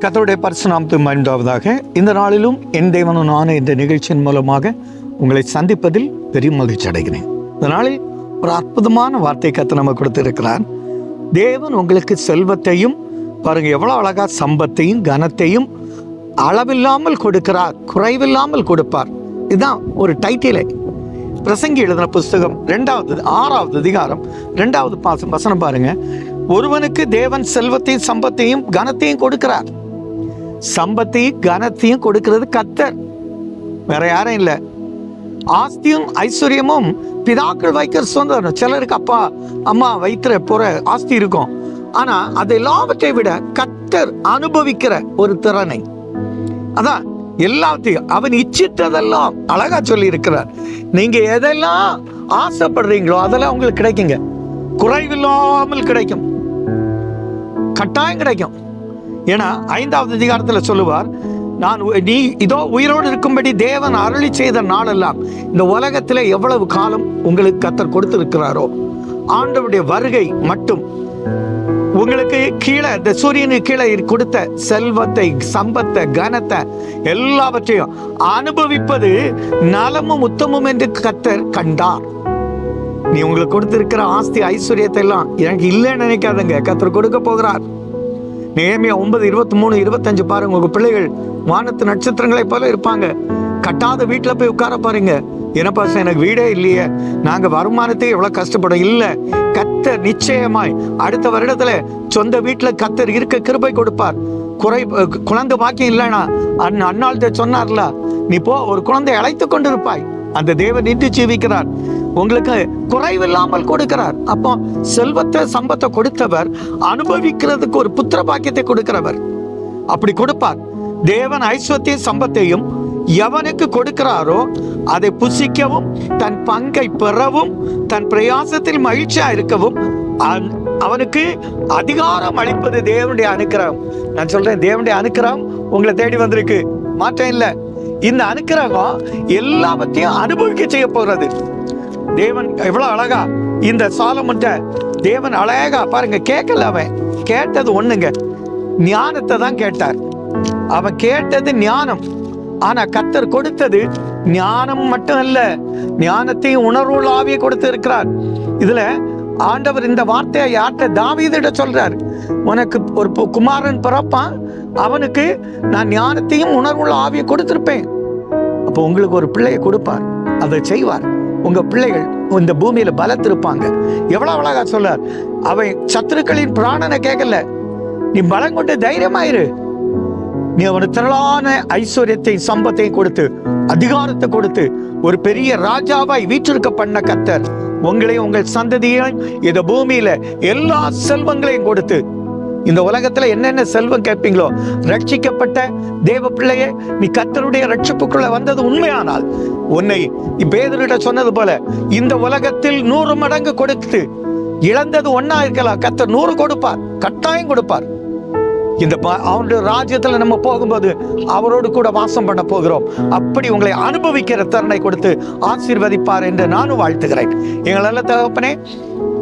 கத்தருடைய பரிசுநாமத்து மறைந்தாவதாக இந்த நாளிலும் என் தேவனும் நானும் இந்த நிகழ்ச்சியின் மூலமாக உங்களை சந்திப்பதில் பெரிய மகிழ்ச்சி அடைகிறேன். இந்த நாளில் ஒரு அற்புதமான வார்த்தை கத்து நம்ம கொடுத்திருக்கிறார். தேவன் உங்களுக்கு செல்வத்தையும் பாருங்க எவ்வளோ அழகா சம்பத்தையும் கனத்தையும் அளவில்லாமல் கொடுக்கிறார் குறைவில்லாமல் கொடுப்பார். இதுதான் ஒரு டைட்டிலே. பிரசங்கி எழுதின புஸ்தகம் ரெண்டாவது ஆறாவது அதிகாரம் ரெண்டாவது பாசம் வசனம் பாருங்க. ஒருவனுக்கு தேவன் செல்வத்தையும் சம்பத்தையும் கனத்தையும் கொடுக்கிறார். சம்பத்தையும் கனத்தையும் கொடுக்கிறது கத்தர் வேற யாரும் இல்லை. ஆஸ்தியும் ஐஸ்வர்யமும் பிதாக்கள் வைக்கிற சுதந்திரம் சிலருக்கு அப்பா அம்மா வைத்திர போற ஆஸ்தி இருக்கும். ஆனா அது எல்லாவற்றை விட கத்தர் அனுபவிக்கிற ஒரு திறனை. அதான் எல்லாத்தையும் அவன் இச்சித்ததெல்லாம் அழகா சொல்லி இருக்கிறார் நீங்க எதெல்லாம் ஆசைப்படுறீங்களோ அதெல்லாம் உங்களுக்கு கிடைக்குங்க. குறைவில்லாமல் கிடைக்கும். கட்டாயம் கிடைக்கும். ஏன்னா ஐந்தாவது அதிகாரத்தில் சொல்லுவார் நான் உ- நீ இதோ உயிரோடு இருக்கும்படி தேவன் அருளி செய்த நாளெல்லாம் இந்த உலகத்தில் எவ்வளவு காலம் உங்களுக்கு கத்தர் கொடுத்திருக்கிறாரோ ஆண்டவருடைய வருகை மட்டும். உங்களுக்கு கீழே இந்த சூரியனுக்கு கீழே கொடுத்த செல்வத்தை சம்பத்தை கனத்தை எல்லாவற்றையும் அனுபவிப்பது நலமும் உத்தமும் என்று கத்தர் கண்டார். நீ உங்களுக்கு கொடுத்திருக்கிற ஆஸ்தி ஐஸ்வர்யத்தை எல்லாம் எனக்கு இல்லைன்னு நினைக்காதங்க. கத்தர் கொடுக்க போகிறார். நேமியா ஒன்பது இருபத்தி மூணு இருபத்தஞ்சு பாருங்க. உங்க பிள்ளைகள் வானத்து நட்சத்திரங்களை போல இருப்பாங்க. கட்டாத வீட்டுல போய் உட்கார பாருங்க. என்னப்பா சார் எனக்கு வீடே இல்லையே. நாங்க வருமானத்தையே எவ்வளோ கஷ்டப்படும். இல்ல கத்தர் நிச்சயமாய் அடுத்த வருடத்துல சொந்த வீட்டுல கத்தர் இருக்க கிருபை கொடுப்பார். குறை குழந்தை பாக்கியம் இல்லைனா அந் அண்ணாள்கிட்ட சொன்னார்ல நீ போ ஒரு குழந்தை அழைத்து கொண்டிருப்பாய். அந்த தேவன் நின்று ஜீவிக்கிறார். உங்களுக்கு குறைவில்லாமல் கொடுக்கிறார். அப்போ செல்வத்தை சம்பத்தை கொடுத்தவர் அனுபவிக்கிறதுக்கு ஒரு புத்திர பாக்கியத்தை கொடுக்கிறவர். அப்படி கொடுப்பார். தேவன் ஐஸ்வத்தையும் சம்பத்தையும் எவனுக்கு கொடுக்கிறாரோ அதை புசிக்கவும் தன் பங்கை பெறவும் தன் பிரயாசத்தில் மகிழ்ச்சியா இருக்கவும் அவனுக்கு அதிகாரம் அளிப்பது தேவனுடைய அனுக்கிரகம். நான் சொல்றேன் தேவனுடைய அனுக்கிரகம் உங்களை தேடி வந்திருக்கு. மாற்றம் இல்லை. இந்த அனுக்கிரகம் எல்லாவற்றையும் அனுபவிக்க செய்ய போறது தேவன் எவ்வளவு அழகா இந்த சாலமன்ட்ட தேவன் அழகா பாருங்க கேட்கல அவன். கேட்டது ஒண்ணுங்க. ஞானத்தை தான் கேட்டார். அவன் கேட்டது ஞானம். ஆனா கத்தர் கொடுத்தது ஞானம் மட்டும் அல்ல ஞானத்தையும் உணர்வுள்ள ஆவியை கொடுத்து இருக்கிறார். இதுல ஆண்டவர் இந்த வார்த்தையை யார்கிட்ட தாவீதிட சொல்றார்? உனக்கு ஒரு பு- குமாரன் பிறப்பான். அவனுக்கு நான் ஞானத்தையும் உணர்வுள்ள ஆவியை கொடுத்திருப்பேன். அப்போ உங்களுக்கு ஒரு பிள்ளையை கொடுப்பார். அதை செய்வார். உங்க பிள்ளைகள் இந்த பூமியில பலத்திருப்பாங்க. எவ்வளவு அழகா சொல்றார் அவன் சத்துருக்களின் பிராணனை கேட்கல. நீ பலம் கொண்டு தைரியமாயிரு. நீ அவனுக்கு திரளான ஐஸ்வர்யத்தை சம்பத்தை கொடுத்து அதிகாரத்தை கொடுத்து ஒரு பெரிய ராஜாவாய் வீற்றிருக்க பண்ண கத்தர் உங்களையும் உங்கள் சந்ததியையும் இந்த பூமியில எல்லா செல்வங்களையும் கொடுத்து இந்த உலகத்துல என்னென்ன செல்வம் கேட்பீங்களோ ரட்சிக்கப்பட்ட தேவ பிள்ளையே நீ கத்தருடைய ரட்சிப்புக்குள்ள வந்தது உண்மையானால் உன்னை பேதரிட சொன்னது போல இந்த உலகத்தில் நூறு மடங்கு கொடுத்து இழந்தது ஒன்னா இருக்கலாம். கத்தர் நூறு கொடுப்பார் கட்டாயம் கொடுப்பார். இந்த ப- அவருடைய ராஜ்யத்துல நம்ம போகும்போது அவரோடு கூட வாசம் பண்ண போகிறோம். அப்படி உங்களை அனுபவிக்கிற தருணை கொடுத்து ஆசீர்வதிப்பார் என்று நானும் வாழ்த்துகிறேன். எங்கள் நல்ல தகப்பனே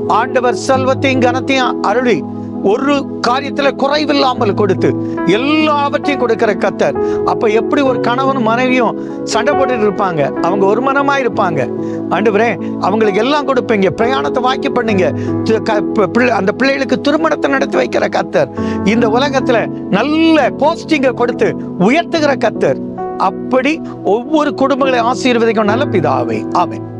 ஆண்டவர் செல்வத்தையும் கனத்தையும் அருளி ஒரு காரியத்துல குறைவில்லாமல் கொடுத்து எல்லாவற்றையும் கொடுக்கிற கத்தர். அப்ப எப்படி ஒரு கணவனும் மனைவியும் சண்டை போட்டுட்டு இருப்பாங்க? அவங்க ஒரு மனமா இருப்பாங்க. ஆண்டவரே அவங்களுக்கு எல்லாம் கொடுப்பீங்க. பிரயாணத்தை வாக்கி பண்ணுங்க. பிள்ளை- அந்த பிள்ளைகளுக்கு திருமணத்தை நடத்தி வைக்கிற கத்தர். இந்த உலகத்துல நல்ல போஸ்டிங்க கொடுத்து உயர்த்துகிற கத்தர். அப்படி ஒவ்வொரு குடும்பங்களை ஆசீர்வதிக்கும் நல்ல பிதாவை. ஆமென்.